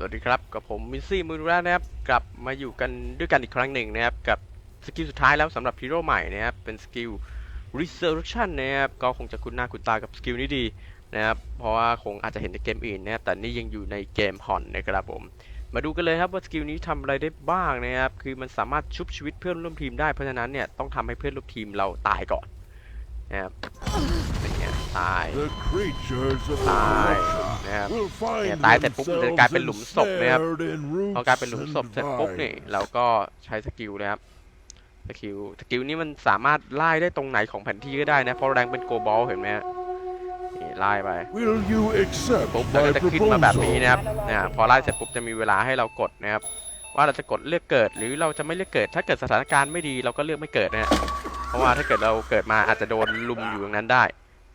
สวัสดีครับ กับผมมิซี่มูรานะครับ กลับมาอยู่กันด้วยกันอีกครั้งหนึ่งนะครับ กับสกิลสุดท้ายแล้วสำหรับฮีโร่ใหม่นะครับ เป็นสกิล Resurrection นะครับ ก็คงจะคุ้นหน้าคุ้นตากับสกิลนี้ดีนะครับ เพราะว่าคงอาจจะเห็นในเกมอื่นนะครับ แต่นี่ยังอยู่ในเกมฮอนนะครับผม มาดูกันเลยครับว่าสกิลนี้ทำอะไรได้บ้างนะครับ คือมันสามารถชุบชีวิตเพื่อนร่วมทีมได้ เพราะฉะนั้นเนี่ยต้องทำให้เพื่อนร่วมทีมเราตายก่อนนะครับ ตาย The creatures of the ตาย ocean นะครับ will find เนี่ยตายเสร็จปุ๊บมันจะกลายเป็นหลุมศพนะครับ ensnared in roots พอกลายเป็นหลุมศพ and เสร็จปุ๊บนี่ vines. เราก็ใช้สกิลนะครับสกิลสกิลนี้มันสามารถไล่ได้ตรงไหนของแผนที่ก็ได้นะเพราะแรงเป็นโกบอลเห็นไหมฮะนี่ไล่ไป Will you accept ปุ๊บแล้ว my ก็จะขึ้นมาแบบนี้ proposal? นะครับเนี่ยพอไล่เสร็จปุ๊บจะมีเวลาให้เรากดนะครับ ว่าเราจะกดเลือกเกิดหรือเราจะไม่เลือกเกิด ถ้าเกิดสถานการณ์ไม่ดีเราก็เลือกไม่เกิดนะฮะเพราะว่าถ้าเกิดเราเกิดมาอาจจะโดนลุมอยู่ตรงนั้นได้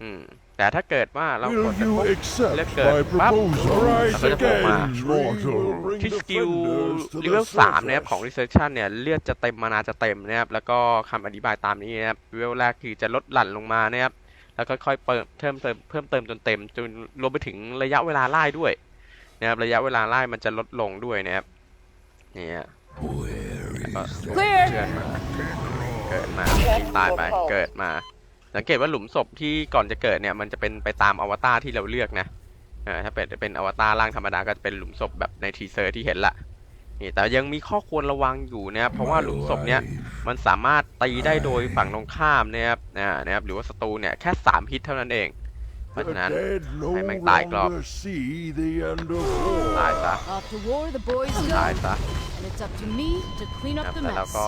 อืมแต่ถ้าเกิดว่าเราก Will ดเสร็จ you ปุ๊บ accept Let's go. my proposal? Arise Rise again, again, mortal. ที่สกิล defenders to เลเว the ลสามนะครับ surface. ของ Research เนี่ย เลือดจะเต็มมานาจะเต็มนะครับ แล้วก็คำอธิบายตามนี้นะครับเลเวลแรกคือจะลดหลั่นลงมานะครับ แล้วก็ค่อยเปิมเพิ่มเติมเพิ่มเติมจนเต็มจนรวมไปถึงระยะเวลาไล่ด้วยนะครับระยะเวลาไล่มันจะลดลงด้วยนะครับเนี่ยแล้วก็เพื่อนมาเกิดมาตายไปเกิดมา สังเกตว่าหลุมศพที่ก่อนจะเกิดเนี่ยมันจะเป็นไปตามอวตารที่เราเลือกนะเออถ้าเป็นเป็นอวตารร่างธรรมดาก็จะเป็นหลุมศพแบบในทีเซอร์ที่เห็นละนี่แต่ยังมีข้อควรระวังอยู่นะครับเพราะว่าหลุมศพเนี่ยมันสามารถตีได้โดยฝั่งตรงข้ามนะครับอ่านะครับหรือว่าศัตรูเนี่ยแค่สามฮิตเท่านั้นเองเพราะ The ฉะนั้น dead no ให้แม่งตายอีกรอบ longer see the end of ตาย war. ซะ Off to war the boys ตาย go, ซะ and it's up to me to clean นะ up ครับ the แล้วเรา mess. ก็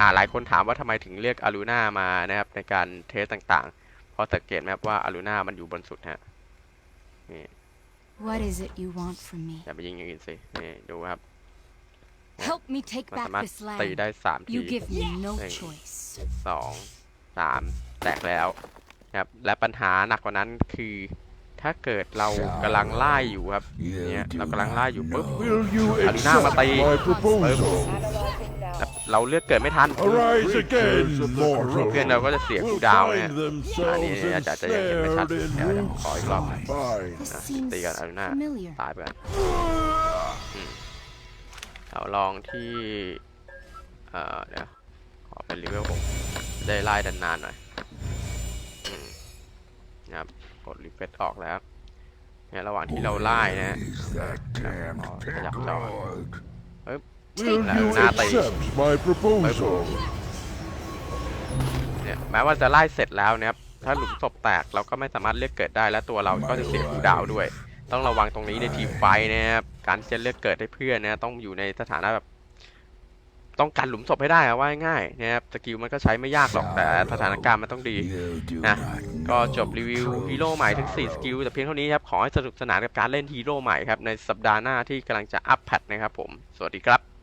อ่าหลายคนถามว่าทำไมถึงเรียกอารูนามานะครับในการเทสต่างๆ เพราะสังเกตไหมครับว่าอารูนามันอยู่บนสุดฮะนี่ What is it you want from me? อย่าไปยิงอย่างอื่นสินี่ดูครับ Help me take มันสา back มารถ this ตี land. ได้สามที You give me no Thank you. choice. สองสามแตกแล้วนะครับและปัญหาหนักกว่านั้นคือ ถ้าเกิดเรากำลังไล่อยู่ครับเนี่ยเรากำลังไล่อยู่ปุ๊บ Will you Aluna accept matay. my proposal? แต่ เราเลือกเกิดไม่ทัน Arise again, mortal. เพื่อนเราก็จะเสียคู Will ดาวน์เนี่ย find อันนี้ themselves อาจจะจะยังเห็นไม่ชัด ensnared in เดี๋ยวเดี๋ยว roots ขออีกรอบ and vines. This Ah, seems tiga kali nak. familiar. ตายไปกันอืมเราลองที่เอ่อเดี๋ยวขอเป็นรีเวลผมได้ไล่ดันนานๆหน่อยอืมนะครับกดรีเฟรชออกแล้วเนี่ยระหว่างที่เราไล่นะ That damned Oh, pig yeah, dog. Oop. Will No, you nothing. accept my proposal? เนี่ยแม้ว่าจะไล่เสร็จแล้วนะครับถ้าหลุมศพแตกเราก็ไม่สามารถเลือกเกิดได้และตัวเราก็จะเสียคูลดาวน์ด้วย ต้องระวังตรงนี้ในทีมไฟท์นะครับการที่จะเลือกเกิดให้เพื่อนนะต้องอยู่ในสถานะแบบ ต้องกันหลุมศพให้ได้อะว่าง่ายๆนะครับสกิลมันก็ใช้ไม่ยากหรอกแต่สถานการณ์มันต้องดี You do Ah, not ก็จบ know รี the วิว truth. ฮีโร่ใหม่ทั้ง 4 สกิล แต่เพียงเท่านี้ครับ ขอให้สนุกสนานกับการเล่นฮีโร่ใหม่ครับ ในสัปดาห์หน้าที่กำลังจะอัปแพทนะครับผม สวัสดีครับ